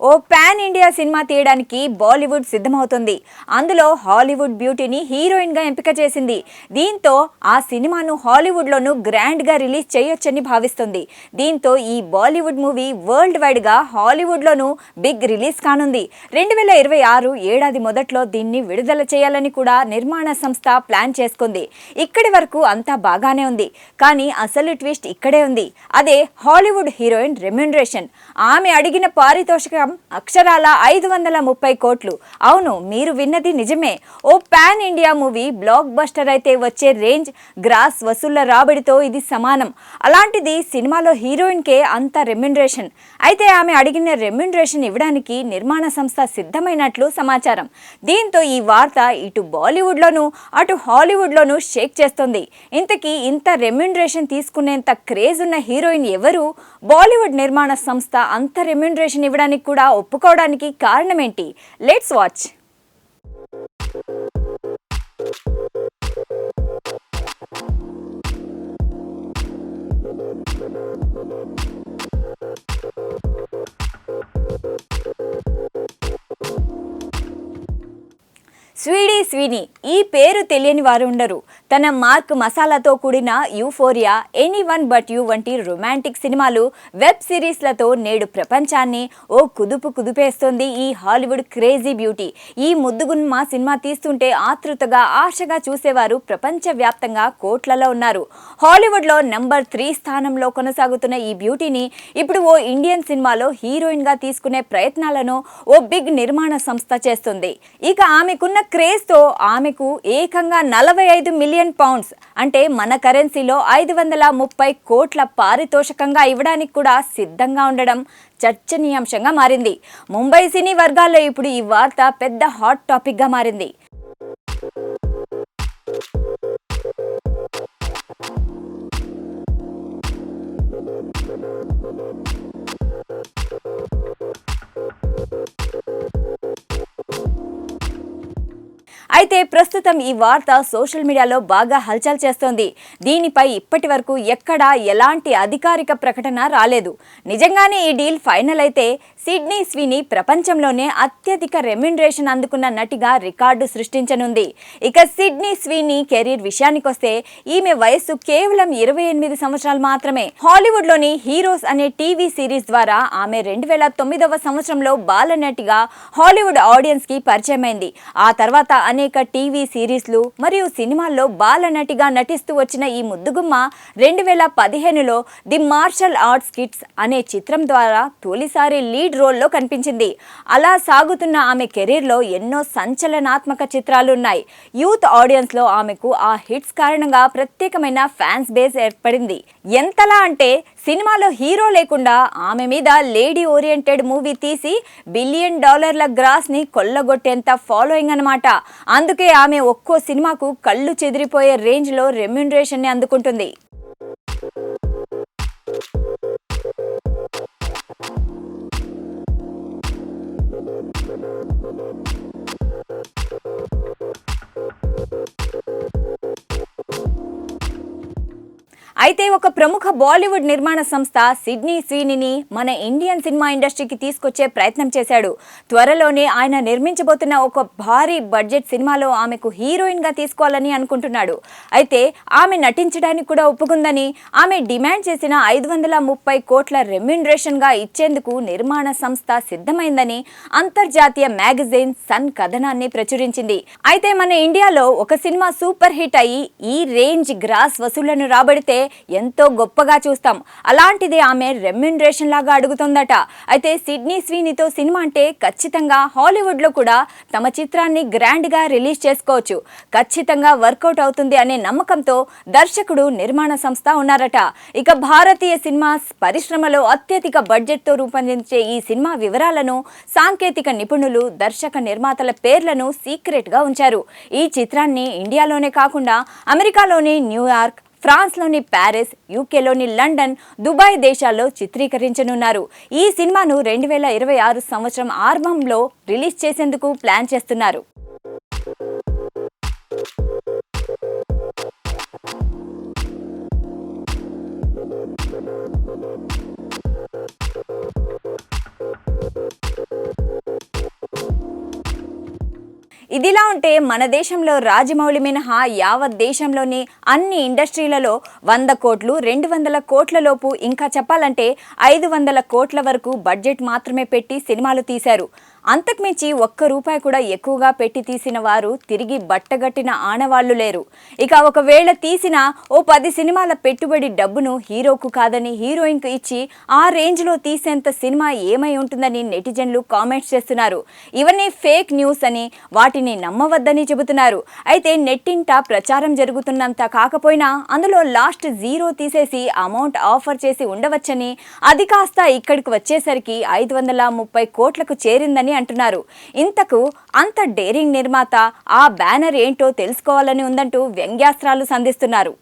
ఓ pan India cinema తీయడానికి బాలీవుడ్ సిద్ధమవుతుంది. అందులో హాలీవుడ్ బ్యూటీని హీరోయిన్గా ఎంపిక చేసింది. దీంతో ఆ సినిమాను హాలీవుడ్లోనూ గ్రాండ్గా రిలీజ్ చేయొచ్చని భావిస్తుంది. దీంతో ఈ బాలీవుడ్ మూవీ వరల్డ్ వైడ్గా హాలీవుడ్లోనూ బిగ్ రిలీజ్ కానుంది. రెండు వేల ఇరవై ఆరు ఏడాది మొదట్లో దీన్ని విడుదల చేయాలని కూడా నిర్మాణ సంస్థ ప్లాన్ చేసుకుంది. ఇక్కడి వరకు అంతా బాగానే ఉంది. కానీ అసలు ట్విస్ట్ ఇక్కడే ఉంది. అదే హాలీవుడ్ హీరోయిన్ రెమ్యునరేషన్. ఆమె అడిగిన పారితోషిక అక్షరాల ఐదు వందల ముప్పై కోట్లు. అవును మీరు విన్నది నిజమే. ఓ pan India movie blockbuster అయితే వచ్చే రేంజ్ గ్రాస్ వసూళ్ళ రాబడితో ఇది సమానం. అలాంటిది సినిమాలో హీరోయిన్కే అంత రెమ్యునరేషన్. అయితే ఆమె అడిగిన రెమ్యునరేషన్ ఇవ్వడానికి నిర్మాణ సంస్థ సిద్ధమైనట్లు సమాచారం. దీంతో ఈ వార్త ఇటు బాలీవుడ్లోనూ అటు హాలీవుడ్లోనూ షేక్ చేస్తుంది. ఇంతకీ ఇంత రెమ్యునరేషన్ తీసుకునేంత క్రేజ్ ఉన్న హీరోయిన్ ఎవరు? బాలీవుడ్ నిర్మాణ సంస్థ అంత రెమ్యునరేషన్ ఇవ్వడానికి కూడా ఒప్పుకోవడానికి కారణం ఏంటి లెట్స్ వాచ్ స్వీడీ స్వీని. ఈ పేరు తెలియని వారు ఉండరు. తన మార్క్ మసాలాతో కూడిన Euphoria any one but you వంటి రొమాంటిక్ సినిమాలు వెబ్ సిరీస్లతో నేడు ప్రపంచాన్ని ఓ కుదుపు కుదిపేస్తోంది ఈ హాలీవుడ్ క్రేజీ బ్యూటీ. ఈ ముద్దుగున్మ సినిమా తీస్తుంటే ఆతృతగా ఆశగా చూసేవారు ప్రపంచవ్యాప్తంగా కోట్లలో ఉన్నారు. హాలీవుడ్లో నెంబర్ త్రీ స్థానంలో కొనసాగుతున్న ఈ బ్యూటీని ఇప్పుడు ఓ ఇండియన్ సినిమాలో హీరోయిన్గా తీసుకునే ప్రయత్నాలను ఓ బిగ్ నిర్మాణ సంస్థ చేస్తుంది. ఇక ఆమెకున్న క్రేజ్తో ఆమెకు ఏకంగా నలభై ఐదు మిలియన్ పౌండ్స్ అంటే మన కరెన్సీలో ఐదు వందల ముప్పై కోట్ల పారితోషికంగా ఇవ్వడానికి కూడా సిద్ధంగా ఉండడం చర్చనీయాంశంగా మారింది. ముంబై సినీ వర్గాల్లో ఇప్పుడు ఈ వార్త పెద్ద హాట్ టాపిక్గా మారింది. అయితే ప్రస్తుతం ఈ వార్త సోషల్ మీడియాలో బాగా హల్చల్ చేస్తోంది. దీనిపై ఇప్పటి వరకు ఎక్కడా ఎలాంటి అధికారిక ప్రకటన రాలేదు. నిజంగానే ఈ డీల్ ఫైనల్ అయితే సిడ్నీ స్వీని ప్రపంచంలోనే అత్యధిక రెమ్యునరేషన్ అందుకున్న నటిగా రికార్డు సృష్టించనుంది. ఇక సిడ్నీ స్వీని కెరీర్ విషయానికొస్తే ఈమె వయస్సు కేవలం ఇరవై ఎనిమిది సంవత్సరాలు మాత్రమే. హాలీవుడ్లోని హీరోస్ అనే టీవీ సిరీస్ ద్వారా ఆమె రెండు వేల తొమ్మిదవ సంవత్సరంలో బాలనటిగా హాలీవుడ్ ఆడియన్స్కి పరిచయమైంది. ఆ తర్వాత అనేక టీవీ సిరీస్లు మరియు సినిమాల్లో బాలనటిగా నటిస్తూ వచ్చిన ఈ ముద్దుగుమ్మ రెండు వేల పదిహేనులో ది మార్షల్ ఆర్ట్స్ కిడ్స్ అనే చిత్రం ద్వారా తొలిసారి లీడ్ రోల్లో కనిపించింది. అలా సాగుతున్న ఆమె కెరీర్లో ఎన్నో సంచలనాత్మక చిత్రాలు ఉన్నాయి. యూత్ ఆడియన్స్లో ఆమెకు ఆ హిట్స్ కారణంగా ప్రత్యేకమైన ఫ్యాన్స్ బేస్ ఏర్పడింది. ఎంతలా అంటే సినిమాలో హీరో లేకుండా ఆమె మీద లేడీ ఓరియంటెడ్ మూవీ తీసి బిలియన్ డాలర్ల గ్రాస్ని కొల్లగొట్టేంత ఫాలోయింగ్ అన్నమాట. అందుకే ఆమె ఒక్కో సినిమాకు కళ్ళు చెదిరిపోయే రేంజ్లో రెమ్యునరేషన్ని అందుకుంటుంది. అయితే ఒక ప్రముఖ బాలీవుడ్ నిర్మాణ సంస్థ సిడ్నీ స్వీనిని మన ఇండియన్ సినిమా ఇండస్ట్రీకి తీసుకొచ్చే ప్రయత్నం చేశాడు. త్వరలోనే ఆయన నిర్మించబోతున్న ఒక భారీ బడ్జెట్ సినిమాలో ఆమెకు హీరోయిన్గా తీసుకోవాలని అనుకుంటున్నాడు. అయితే ఆమె నటించడానికి కూడా ఒప్పుకుందని ఆమె డిమాండ్ చేసిన ఐదు వందల ముప్పై కోట్ల రెమ్యునరేషన్గా ఇచ్చేందుకు నిర్మాణ సంస్థ సిద్ధమైందని అంతర్జాతీయ మ్యాగజైన్ సన్ కథనాన్ని ప్రచురించింది. అయితే మన ఇండియాలో ఒక సినిమా సూపర్ హిట్ అయ్యి ఈ రేంజ్ గ్రాస్ వసూళ్ళను రాబడితే ఎంతో గొప్పగా చూస్తాం. అలాంటిది ఆమె రెమ్యునరేషన్ లాగా అడుగుతుందట. అయితే సిడ్నీ స్వీనితో సినిమా అంటే ఖచ్చితంగా హాలీవుడ్లో కూడా తమ చిత్రాన్ని గ్రాండ్గా రిలీజ్ చేసుకోవచ్చు. ఖచ్చితంగా వర్కౌట్ అవుతుంది అనే నమ్మకంతో దర్శకుడు నిర్మాణ సంస్థ ఉన్నారట. ఇక భారతీయ సినిమా పరిశ్రమలో అత్యధిక బడ్జెట్తో రూపొందించే ఈ సినిమా వివరాలను సాంకేతిక నిపుణులు దర్శక నిర్మాతల పేర్లను సీక్రెట్గా ఉంచారు. ఈ చిత్రాన్ని ఇండియాలోనే కాకుండా అమెరికాలోని న్యూయార్క్ ఫ్రాన్స్లోని ప్యారిస్ యూకేలోని లండన్ దుబాయ్ దేశాల్లో చిత్రీకరించనున్నారు. ఈ సినిమాను రెండు వేల ఇరవై ఆరు సంవత్సరం ఆరంభంలో రిలీజ్ చేసేందుకు ప్లాన్ చేస్తున్నారు. ఇదిలా ఉంటే మన దేశంలో రాజమౌళి మినహా యావత్ దేశంలోని అన్ని ఇండస్ట్రీలలో వంద కోట్లు రెండు వందల కోట్ల లోపు ఇంకా చెప్పాలంటే ఐదు వందల కోట్ల వరకు బడ్జెట్ మాత్రమే పెట్టి సినిమాలు తీశారు. అంతకుమించి ఒక్క రూపాయి కూడా ఎక్కువగా పెట్టి తీసిన వారు తిరిగి బట్టగట్టిన ఆనవాళ్ళు లేరు. ఇక ఒకవేళ తీసిన ఓ పది సినిమాల పెట్టుబడి డబ్బును హీరోకు కాదని హీరోయిన్కు ఇచ్చి ఆ రేంజ్లో తీసేంత సినిమా ఏమై ఉంటుందని నెటిజన్లు కామెంట్స్ చేస్తున్నారు. ఇవన్నీ ఫేక్ న్యూస్ అని వాటిని నమ్మవద్దని చెబుతున్నారు. అయితే నెట్టింట ప్రచారం జరుగుతున్నంత కాకపోయినా అందులో లాస్ట్ జీరో తీసేసి అమౌంట్ ఆఫర్ చేసి ఉండవచ్చని అది కాస్త ఇక్కడికి వచ్చేసరికి ఐదు వందల ముప్పై కోట్లకు చేరిందని అంటున్నారు. ఇంతకు అంత డేరింగ్ నిర్మాత ఆ బ్యానర్ ఏంటో తెలుసుకోవాలని ఉందంటూ వ్యంగ్యాస్త్రాలు సంధిస్తున్నారు.